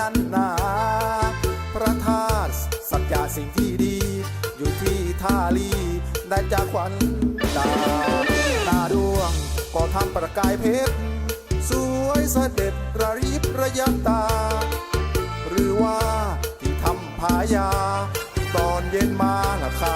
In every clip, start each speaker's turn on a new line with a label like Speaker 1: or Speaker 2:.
Speaker 1: นั้นนาพระธาตุสัจจะสิ่งที่ดี อยู่ที่ท่าลีได้จากขวัญตาตาดวงก็ทำประกายเพชร สวยเสด็จระริบระยับตา หรือว่าที่ทำพายา ตอนเย็นมาละค้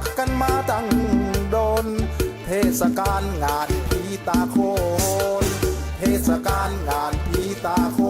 Speaker 1: กกันมาตั้งโดน เทศกาลงานพีตาโคน เทศกาลงานพีตาโคน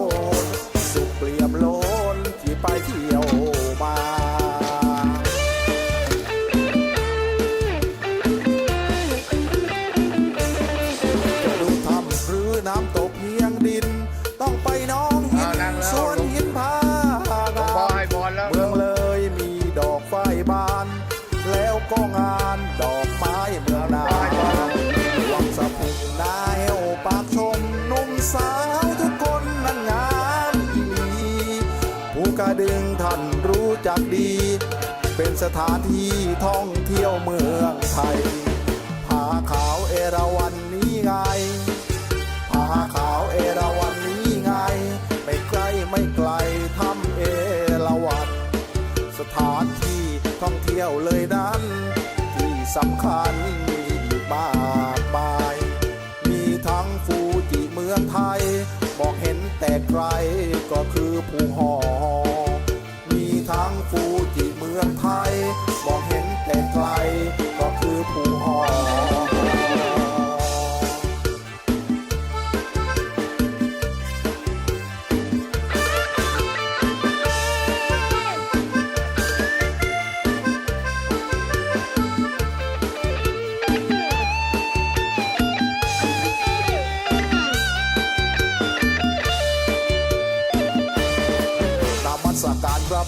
Speaker 1: ก
Speaker 2: ระ
Speaker 1: ดึงท่านรู้จักดี เป็นสถานที่ท่องเที่ยวเมืองไทยผาขาวเอราวันนี้ไงผาขาวเอราวันนี้ไง ไม่ไกลไม่ไกลทำเอราวันสถานที่ท่องเที่ยวเลยนั้น ที่สำคัญมีอีกมากมาย มีทั้งฟูจิเมืองไทยมองเห็นแต่ไกลก็คือภูหอ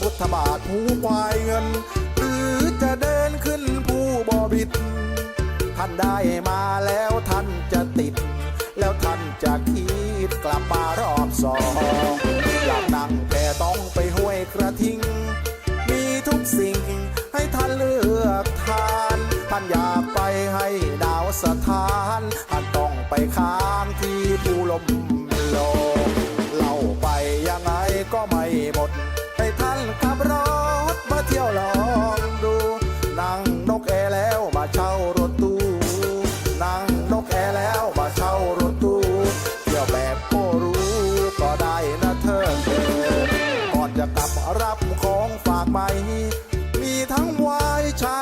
Speaker 1: พุทธบาทหูควายเงิน หรือจะเดินขึ้นผู้บอบิด ท่านได้มาแล้วท่านจะ จะกลับรับของฝากใหม่ มีทั้งวายชา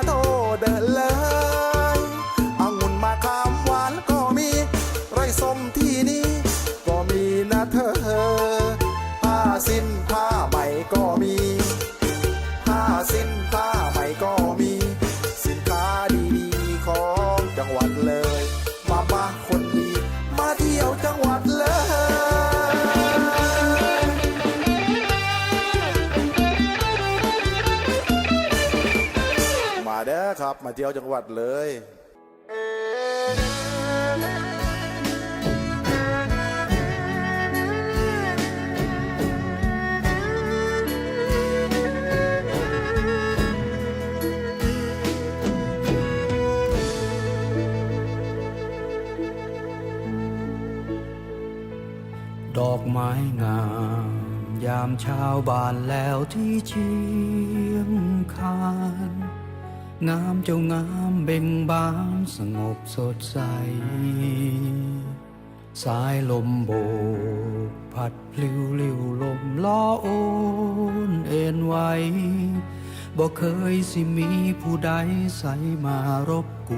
Speaker 1: ครับ มาเที่ยวจังหวัดเลย
Speaker 3: ดอกไม้งาม ยามเช้าบานแล้วที่เชียงคาน งามเจ้างามเบ่งบานสงบสดใส สายลมโบกพัดพลิวลิวลมล้อโอนเอ็นไหวบ่เคยสิมีผู้ใดใสมารบก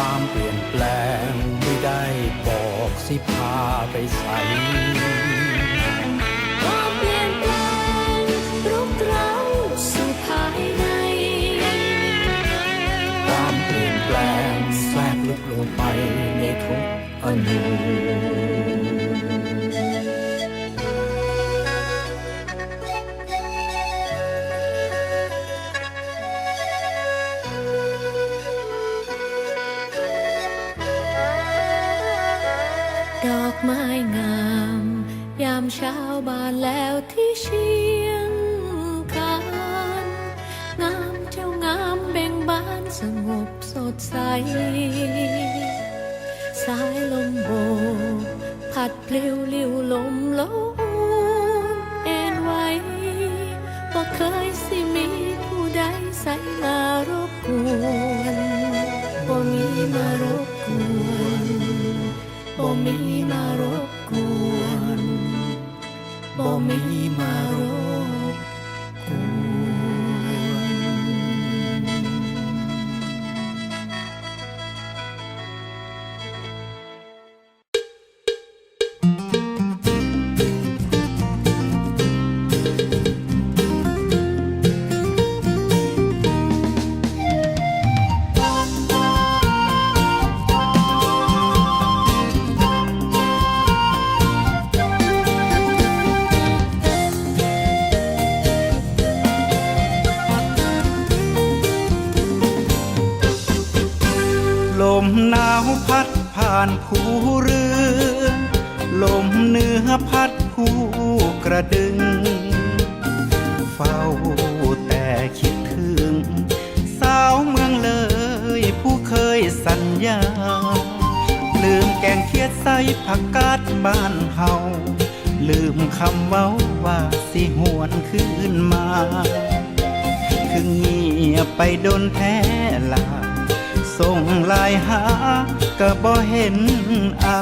Speaker 3: ความเปลี่ยนแปลงไม่ได้บอกสิพาไปใส่
Speaker 2: ความเปลี่ยนแปลงรุกเร้าสู่ภายใน
Speaker 3: ความเปลี่ยนแปลงแทรกลึกลงไปในทุกอนู
Speaker 2: ไม้งาม ยามเช้าบานแล้วที่เชียงคานงามเจ้างามเบ่งบานสงบสดใส สายลมโบกพัดพลิ้วลิ้วลมโลนเอ็นไหวบ่เคยสิมีผู้ใดใส่มารบกวนบ่มีมารบกวน บ่มีมารบกวนบ่มี
Speaker 4: หนาวพัดผ่านภูเรือ ลมเหนือพัดภูกระดึง เฝ้าแต่คิดถึง สาวเมืองเลยผู้เคยสัญญา ลืมแกงเคียดใส่ผักกาดบ้านเฮาลืมคำเว้าว่าสิหวนคืนมา คือเงียบไปโดนแท้ลา ส่งไลายหาก็บ่เห็นอา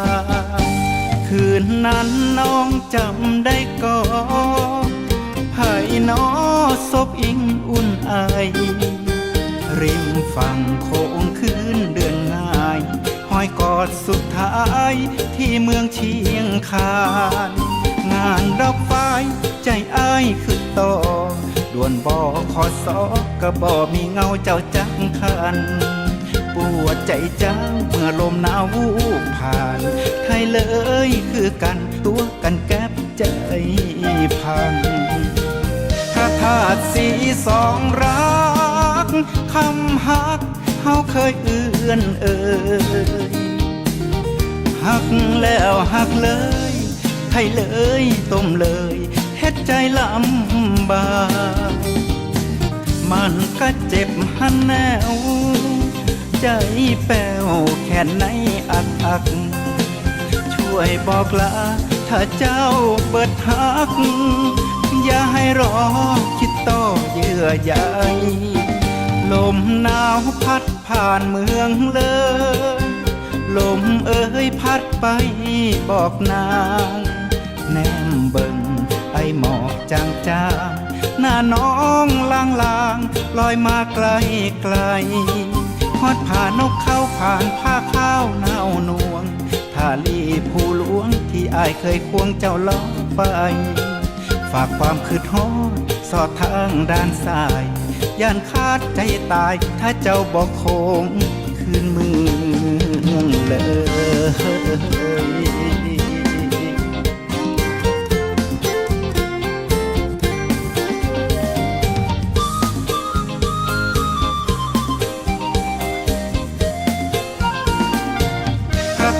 Speaker 4: คืนนั้นน้องจำได้ก็ไผ่นอศพอิงอุ่นไอ ริมฝั่งโค้งคืนเดือนง่ายหอยกอดสุดท้ายที่เมืองเชียงคาน งานรับไฟใจอ้ายคือต่อด่วนบอขอสอกระบอมีเงาเจ้าจังคัน ปวดใจเจ้าเมื่อลมหนาวูบผ่านไทยเลยคือกันตัวกันแก็บใจพังพระธาตุสีสองรักคำฮักเฮาเคยเอื้อนเอ่ยหักแล้วหักเลยให้เลยต้มเลยเฮ็ดใจลำบากมันก็เจ็บหันแนว ใจแป้วแค่ไหนอักอัก ช่วยบอกลาถ้าเจ้าเปิดหัก อย่าให้รอคิดต่อเยื่อใยลมหนาวพัดผ่านเมืองเลย ลมเอ่ยพัดไปบอกนาง แนมเบิ่งไอหมอกจางจางหน้าน้องลางลางๆลอยมาไกลไกล ฮอดผ่านนกเข้าผ่านผ้าข้าวเน่านวงทาลีผู้หลวงที่อายเคยควงเจ้าล้อไป ฝากความคืดฮอด สอดทางด้านซ้ายย่านคาดใจตายถ้าเจ้าบอกคงคืนเมืองเลย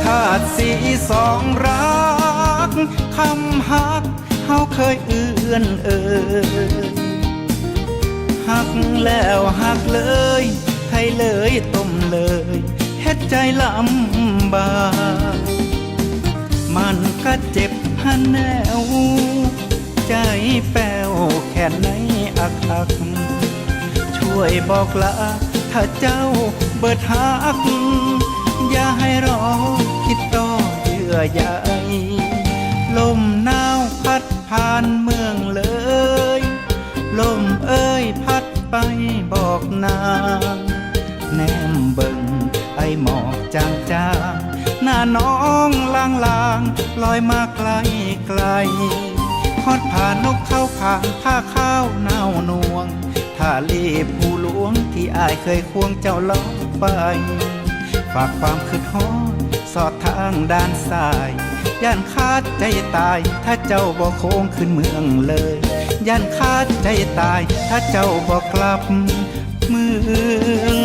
Speaker 4: ธาตุสีสองรักคำฮักเฮาเคยเอื้อนเอ่ยหักแล้วหักเลยให้เลยต้มเลยเฮ็ดใจลำบากมันก็เจ็บหันแนว ใจแป้วแค่ไหนอักอัก ช่วยบอกลาถ้าเจ้าเบิดหัก อย่าให้รอคิดต่อเยื่อใยลมหนาวพัดผ่านเมืองเลย ลมเอ้ยพัดไปบอกนางแนมเบิ่งไอหมอกจางจางๆหน้าน้องลางลางๆลอยมาไกลไกลฮอดผ่านนกเข้าผ่านผ้าข้าวเน่านวงท่าลีผู้หลวงที่อายเคยควงเจ้าล้อไป ฝากความคืดฮอดสอดทางด้านซ้าย ย่านคาดใจตาย ถ้าเจ้าบ่โค้งขึ้นเมืองเลย ย่านคาดใจตาย ถ้าเจ้าบ่กลับเมือง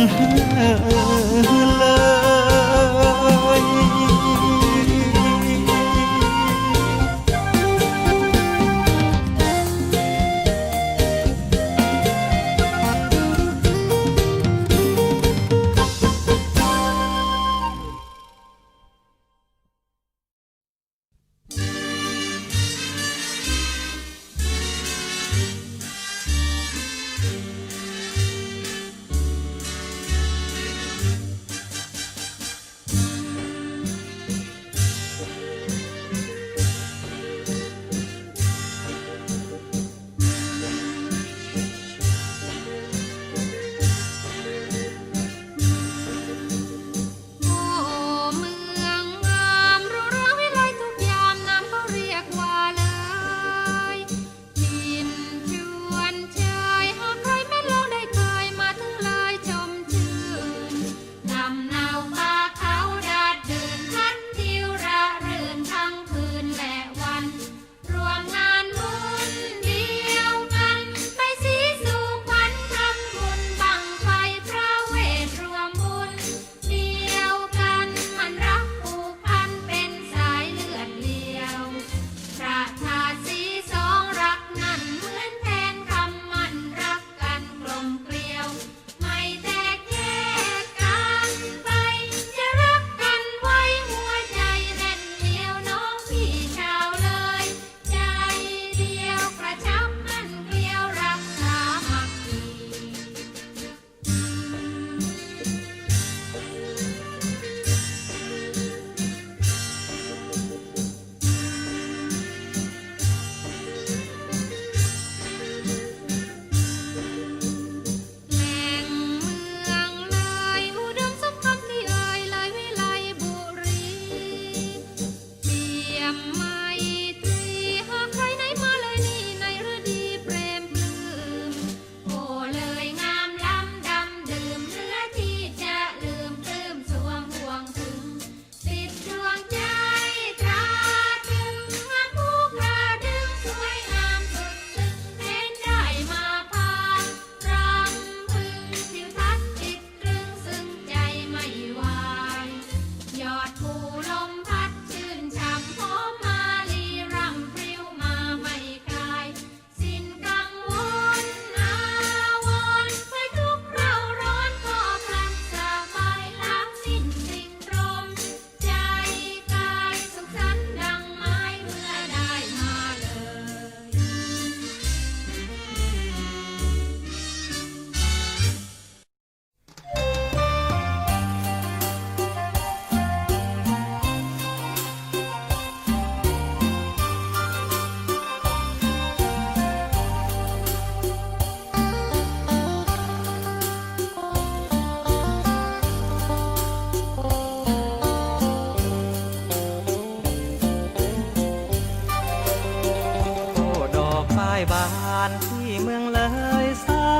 Speaker 5: บ้านที่เมืองเลยสอ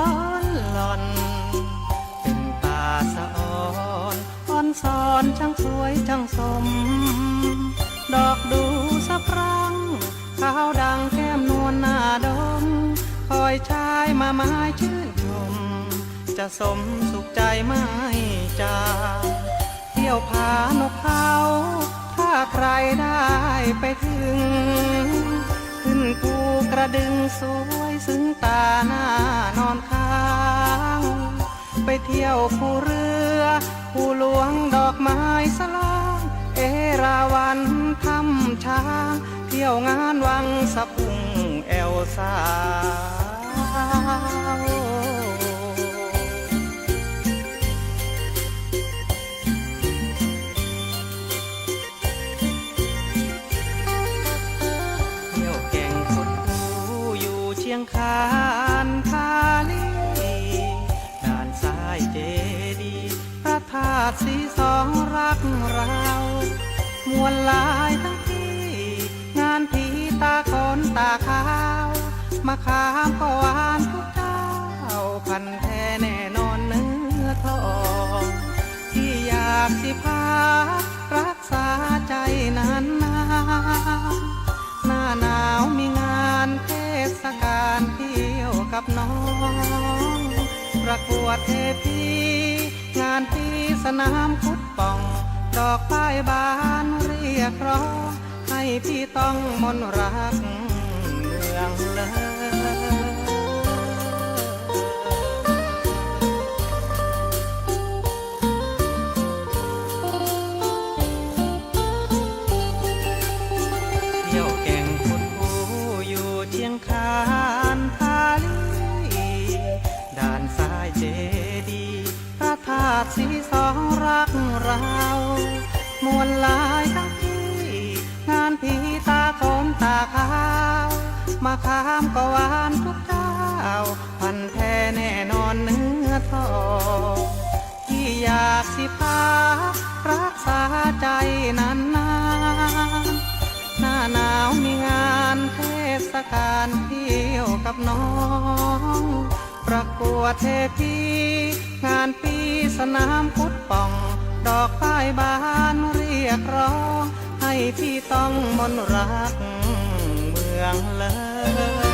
Speaker 5: นหล่อน เป็นตาสะอ่อนอ่อนสอนช่างสวยช่างสม ดอกดูสะพรังขาวดังแก้มนวลหน้าดม คอยชายมาไม้ชื่นชม จะสมสุขใจไม่จางเที่ยวผานกเขา ถ้าใครได้ไปถึง ภูกระดึงสวยซึ้งตาหน้านอนค้าง ไปเที่ยวภูเรือภูหลวงดอกไม้สลางเอราวันทำช้าง เที่ยวงานวังสะพุงแอลสาว วดเทพีงานที่สนามฟุตบอง ดอกป้ายบานเรียกร้อง ให้พี่ต้องมนต์รักเมืองเลย รักเรามวลลายทั้งที่ งานผีตาคนตาขาว มาขามก็หวานทุกเจ้า พันแท้แน่นอนเนื้อทองที่อยากสิพารักษาใจนานๆหน้าหนาวมีงานเทศกาลเที่ยวกับน้องประกวดเทพีงานปีสนามฟุตบอล ดอกป้ายบานเรียกร้อง ให้พี่ต้องมนรักเมืองเลย